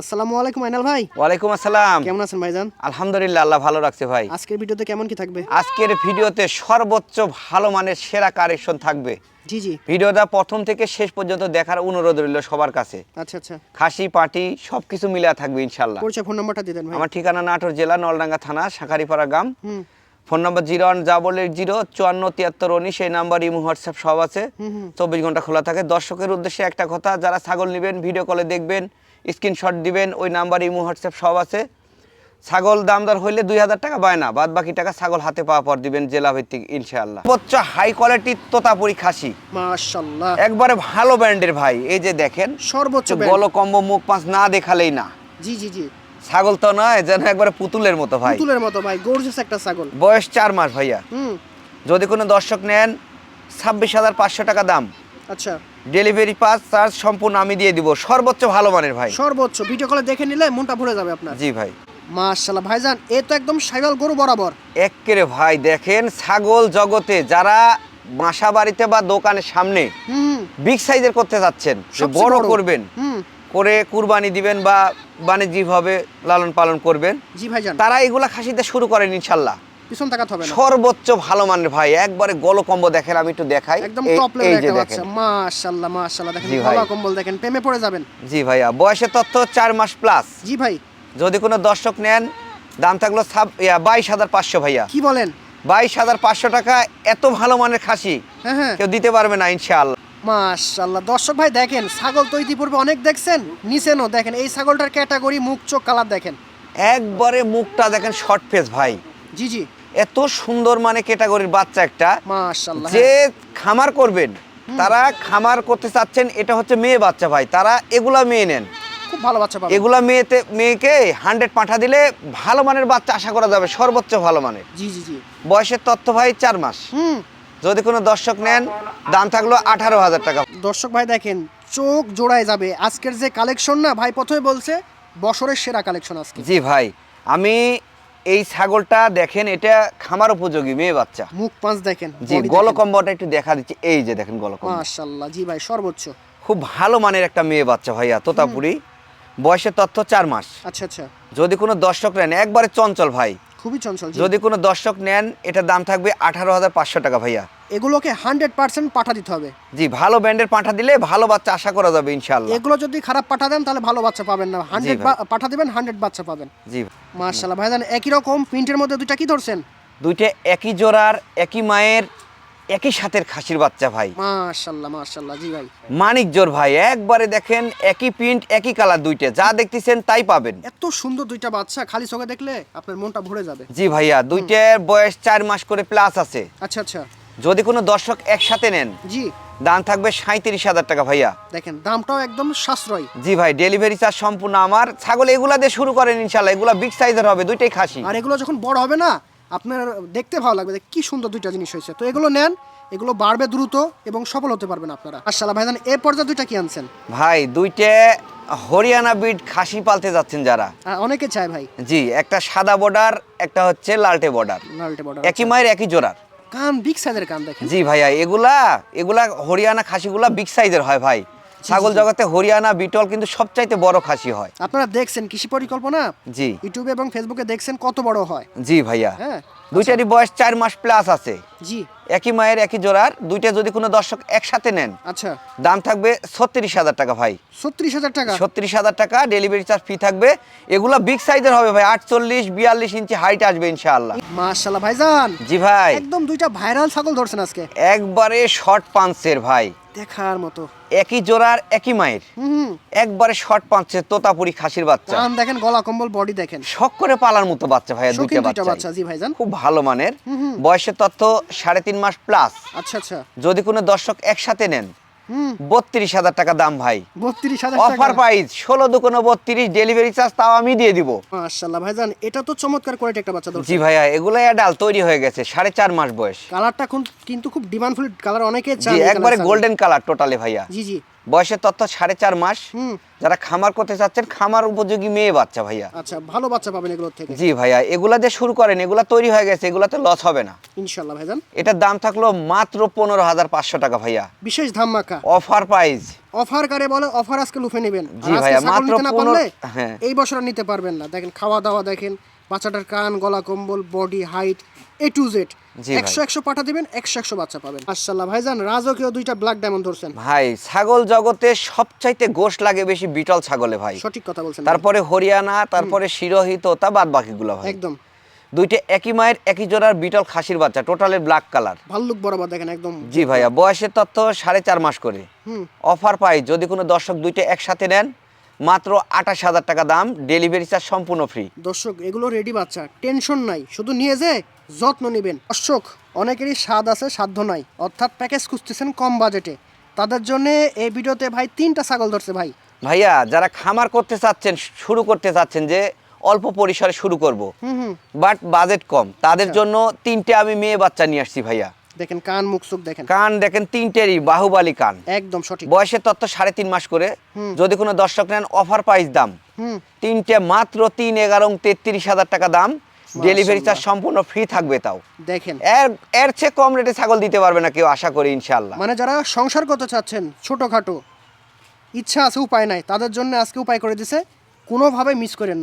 আসসালামু আলাইকুম আইনাল ভাই। ওয়ালাইকুম আসসালাম। কেমন আছেন ভাইজান? আলহামদুলিল্লাহ আল্লাহ ভালো রাখছে ভাই। আজকের ভিডিওতে কেমন কি থাকবে? আজকের ভিডিওতে সর্বোচ্চ ভালো মানের সেরা কারেকশন থাকবে। জি জি। ভিডিওটা প্রথম থেকে শেষ পর্যন্ত দেখার অনুরোধ রইল সবার কাছে। আচ্ছা আচ্ছা। খাসি পাটি সবকিছু মিলা থাকবে ইনশাল্লাহ পরিচয় ফোন নাম্বারটা দিতেন ভাই। আমার ঠিকানা নাটোর জেলা নলডাঙ্গা থানা শাখারিপাড়া গ্রাম। হুম। Phone number zero one double eight zero চুয়ান্ন তিয়াত্তর উনিশ এই নাম্বার ইমো হোয়াটসঅ্যাপ সব আছে। চব্বিশ ঘণ্টা খোলা থাকে। দর্শকের উদ্দেশ্যে একটা কথা যারা ছাগল নেবেন ভিডিও কলে দেখবেন স্ক্রিনশট দিবেন ওই নাম্বার ইমো হোয়াটসঅ্যাপ সব আছে। ছাগল দামদার হইলে দুই হাজার টাকা বায় না বাদ বাকি টাকা ছাগল হাতে পাওয়া পর দিবেন জেলা ভিত্তিক ইনশাআল্লাহ। সর্বোচ্চ হাই কোয়ালিটির তোতাপুরি খাসি। মাশাআল্লাহ। একবারে ভালো ব্র্যান্ডের ভাই এই যে দেখেন সর্বোচ্চ গল কম্ব মুখ পাঁচ না দেখালেই না। জি জি জি। ছাগল তো নয় যেন একবারে পুতুলের মতো ভাই। পুতুলের মতো ভাই গর্জিয়াস একটা ছাগল। বয়স চার মাস ভাইয়া। হুম। যদি কোনো দর্শক নেন ছাব্বিশ হাজার পাঁচশো টাকা দাম। আচ্ছা। ডেলিভারি পাস চার্জ সম্পূর্ণ আমি দিয়ে দিব। সর্বোচ্চ ভালো মানের ভাই। সর্বোচ্চ। ভিডিও কলে দেখে নিলে মনটা ভরে যাবে আপনার। জি ভাই। মাশাআল্লাহ ভাইজান এ তো একদম সাইবাল গরু বরাবর। একেরে ভাই দেখেন ছাগল জগতে যারা বাসা বাড়িতে বা দোকানের সামনে বিগ সাইজের করতে যাচ্ছেন বড় বড়। করবেন করে কুরবানি দিবেন বা বাণিজ্যিকভাবে লালন পালন করবেন জি ভাইজান। তারা এগুলা খাসিতে শুরু করেন ইনশাল্লাহ। পিছন তাকাতে হবে না। সর্বোচ্চ ভালো মানের ভাই। একবারে দেখেন আমি একটু দেখাই। একদম টপ একটা বাচ্চা। মাশাআল্লাহ মাশাআল্লাহ। দেখেন কম্বল দেখেন প্রেমে পড়ে যাবেন। জি ভাইয়া বয়সের তথ্য চার মাস প্লাস জি ভাই। যদি কোনো দর্শক নেন দাম থাকল বাইশ হাজার পাঁচশো ভাইয়া। কি বলেন? বাইশ হাজার পাঁচশো টাকা এত ভালো মানের খাসি। হ্যাঁ হ্যাঁ। কেউ দিতে পারবে না ইনশাআল্লাহ। মাশাআল্লাহ। দর্শক ভাই দেখেন ছাগল তো ইতিপূর্বে অনেক দেখছেন নিচেনও দেখেন এই ছাগলটার ক্যাটাগরি মুখ চোখ কালার দেখেন। একবারে মুখটা দেখেন শর্ট ফেস ভাই। জি জি। এত সুন্দর মানে ক্যাটাগরির বাচ্চা একটা। যে খামার করবেন তারা খামার করতে চাচ্ছেন এটা হচ্ছে মেয়ে বাচ্চা ভাই। তারা এগুলা মেয়ে নেন। হ্যাঁ, খুব ভালো বাচ্চা পাবে এগুলা মেয়েতে মেয়েকে হান্ড্রেড পাঠা দিলে ভালো মানের বাচ্চা আশা করা যাবে সর্বোচ্চ ভালো মানের। জি জি জি। বয়সের তথ্য ভাই চার মাস। হুম। যদি কোনো দর্শক নেন দাম থাকল আঠারো হাজার টাকা। দর্শক ভাই দেখেন চোখ জোড়ায় যাবে। আজকের যে কালেকশন না ভাই প্রথমে বলছে বছরের সেরা কালেকশন আজকে। জি ভাই আমি এই ছাগলটা দেখেন এটা খামার উপযোগী মেয়ে বাচ্চা। মুখ পাঁচ দেখেন জি গলকম্বটা একটু দেখা দিচ্ছে। এই যে দেখেন গলকম্ব। মাশাআল্লাহ জি ভাই সর্বোচ্চ। খুব ভালো মানের একটা মেয়ে বাচ্চা ভাইয়া তোতাপুরি। বয়সের তথ্য চার মাস। আচ্ছা আচ্ছা। যদি কোনো দর্শক নেন একবারে চঞ্চল ভাই। খুবই চঞ্চল যদি কোনো দর্শক নেন এটা দাম থাকবে আঠারো হাজার পাঁচশো টাকা ভাইয়া। এগুলোকে হান্ড্রেড পার্সেন্ট পাঠা দিতে হবে। জি ভালো ব্র্যান্ডের পাঠা দিলে ভালো বাচ্চা আশা করা যাবে ইনশাল্লাহ এগুলো যদি খারাপ পাঠা দেন তাহলে ভালো বাচ্চা পাবেন না। হান্ড্রেড পাঠা দিবেন হান্ড্রেড বাচ্চা পাবেন। জি মার্শাল্লাহ ভাইজান একই রকম প্রিন্টের মধ্যে দুইটা কি ধরছেন? দুইটা একই জোড়ার একই মায়ের একই সাথের খাসির বাচ্চা ভাই। মার্শাল্লাহ মার্শাল্লাহ জি ভাই। মানিক জোর ভাই একবারে দেখেন একই প্রিন্ট একই কালার দুইটা। যা দেখতেছেন তাই পাবেন। এত সুন্দর দুইটা বাচ্চা খালি চোখে দেখলে আপনার মনটা ভরে যাবে। জি ভাইয়া দুইটার বয়স চার মাস করে প্লাস আছে। আচ্ছা আচ্ছা। যদি কোনো দর্শক একসাথে নেন জি। দাম থাকবে সাঁত্রিশ হাজার টাকা ভাইয়া। দেখেন দামটাও একদম সাশ্রয়। জি ভাই ডেলিভারি চার্জ সম্পূর্ণ আমার। ছাগল এগুলা দিয়ে শুরু করেন ইনশাল্লাহ এগুলা বিগ সাইজের হবে দুইটাই খাসি। আর এগুলো যখন বড় হবে না আপনার দেখতে ভালো লাগবে যে কি সুন্দর দুইটা জিনিস হয়েছে। তো এগুলো নেন এগুলো বাড়বে দ্রুত এবং সফল হতে পারবেন আপনারা। মার্শাল্লাহ ভাইজান এ পর্যায়ে দুইটা কি আনছেন? ভাই দুইটা হরিয়ানা বিট খাসি পালতে যাচ্ছেন যারা। অনেকে চায় ভাই। জি একটা সাদা বর্ডার একটা হচ্ছে লালটে বর্ডার লালটে বর্ডার একই মায়ের একই জোড়ার। কান বিগ সাইজের কান দেখেন। জি ভাইয়া, এগুলা এগুলা হরিয়ানা খাসিগুলা বিগ সাইজের হয় ভাই। ছাগল জগতে হরিয়ানা বিটল কিন্তু সবচাইতে বড় খাসি হয়। আপনারা দেখছেন কৃষি পরিকল্পনা? জি। ইউটিউবে এবং ফেসবুকে দেখছেন কত বড় হয়। জি ভাইয়া। হ্যাঁ দুইটারই বয়স চার মাস প্লাস আছে। জি। একই মায়ের একই জোড়ার দুইটা যদি কোনো দর্শক একসাথে নেন আচ্ছা। দাম থাকবে ছত্রিশ হাজার টাকা ভাই। ছত্রিশ হাজার টাকা? ছত্রিশ হাজার টাকা ডেলিভারি চার্জ ফি থাকবে। এগুলো বিগ সাইজের হবে ভাই। আটচল্লিশ বিয়াল্লিশ ইঞ্চি হাইট আসবে ইনশাআল্লাহ। মাশাল্লাহ ভাইজান। জি ভাই। একদম দুইটা ভাইরাল ছাগল ধরছেন আজকে। একবারে শর্ট পাঞ্চের ভাই। দেখার মতো। একই জোড়ার একই মায়ের। একবারে শর্ট পাঁচছে তোতাপুরি খাসির বাচ্চা। কান দেখেন গলা কম্বল বডি দেখেন। শখ করে পালার মতো বাচ্চা ভাইয়া দুইটা বাচ্চা বাচ্চা জি ভাইজান। খুব ভালো মানের। বয়সের তথ্য সাড়ে তিন মাস প্লাস আচ্ছা আচ্ছা। যদি কোনো দর্শক একসাথে নেন বত্রিশ হাজার টাকা দাম ভাই। বত্রিশ হাজার অফার প্রাইস ষোলো দোকানো বত্রিশ ডেলিভারি চার্জ তাও আমি দিয়ে দিব। ভাই জান এটা তো চমৎকার কোয়ালিটি একটা বাচ্চা জি ভাইয়া এগুলো ডাল তৈরি হয়ে গেছে সাড়ে চার মাস বয়স। কালারটা কিন্তু খুব ডিমান্ডফুল কালার অনেকে একবারে গোল্ডেন কালার টোটালি ভাইয়া। জি জি। বয়সের তথ্য সাড়ে চার মাস। যারা খামার করতে চাচ্ছেন খামার উপযোগী মেয়ে বাচ্চা ভাইয়া। আচ্ছা ভালো বাচ্চা পাবেন এগুলোর থেকে। জি ভাইয়া এগুলা দিয়ে শুরু করেন এগুলা তৈরি হয়ে গেছে এগুলাতে লস হবে না। ইনশাল্লাহ ভাইজান। এটার দাম থাকল মাত্র পনেরো হাজার পাঁচশো টাকা ভাইয়া। বিশেষ ধামাকা অফার প্রাইস অফার কারে বলে অফার আজকে লুফে নেবেন। জি ভাইয়া, মাত্র হ্যাঁ। এই বছর নিতে পারবেন না। দেখেন খাওয়া দাওয়া দেখেন বাচ্চাটার কান গলা কম্বল body height A to Z একশো একশো পাঠা দিবেন একশো একশো বাচ্চা পাবেন। মাশাল্লাহ ভাইজান রাজকীয় দুইটা ব্ল্যাক ডায়মন্ড ধরছেন। ভাই ছাগল জগতে সবচাইতে গোশ লাগে বেশি বিটল ছাগলে ভাই। সঠিক কথা বলছেন তারপরে হরিয়ানা তারপরে শিরোহিত তা বাদ বাকিগুলো ভাই। একদম। দুইটা একই মায়ের একই জোড়ার বিটল খাসির বাচ্চা টোটালের ব্ল্যাক কালার ভাল্লুক বরাবর দেখেন একদম। জি ভাইয়া বয়সের তথ্য সাড়ে চার মাস করে। হুম। অফার পাই যদি কোনো দর্শক দুইটা একসাথে নেন মাত্র আঠাশ হাজার টাকা দাম ডেলিভারি চার্জ সম্পূর্ণ ফ্রি দর্শক এগুলো রেডি বাচ্চা টেনশন নাই। শুধু নিয়ে যে যত্ন নেবেন। দর্শক অনেকেরই স্বাদ আছে সাধ্য নাই। অর্থাৎ প্যাকেজ খুঁজতেছেন কম বাজেটে তাদের জন্য এই ভিডিওতে ভাই তিনটা ছাগল ধরছে ভাই। ভাইয়া যারা খামার করতে চাচ্ছেন শুরু করতে চাচ্ছেন যে অল্প পরিসরে শুরু করব। হুম হুম। বাট বাজেট কম। তাদের জন্য তিনটে আমি মেয়ে বাচ্চা নিয়ে আসছি ভাইয়া। দেখেন কান মুখ চোখ দেখেন। কান দেখেন তিনটেরই বাহুবালি কান। একদম সঠিক। বয়সের তত্ত্ব সাড়ে তিন মাস করে। যদি কোনো দর্শক নেন অফার প্রাইস দাম। তিনটে মাত্র তিন এগারো তেত্রিশ হাজার টাকা দাম। ডেলিভারি চার্জ সম্পূর্ণ ফ্রি থাকবে তাও। দেখেন। এর এর চেয়ে কম রেটে ছাগল দিতে পারবে না কেউ আশা করি ইনশাল্লাহ মানে যারা সংসার করতে চাচ্ছেন ছোটখাটো ইচ্ছা আছে উপায় নাই তাদের জন্য আজকে উপায় করে দিছে কোনোভাবে মিস করেন না।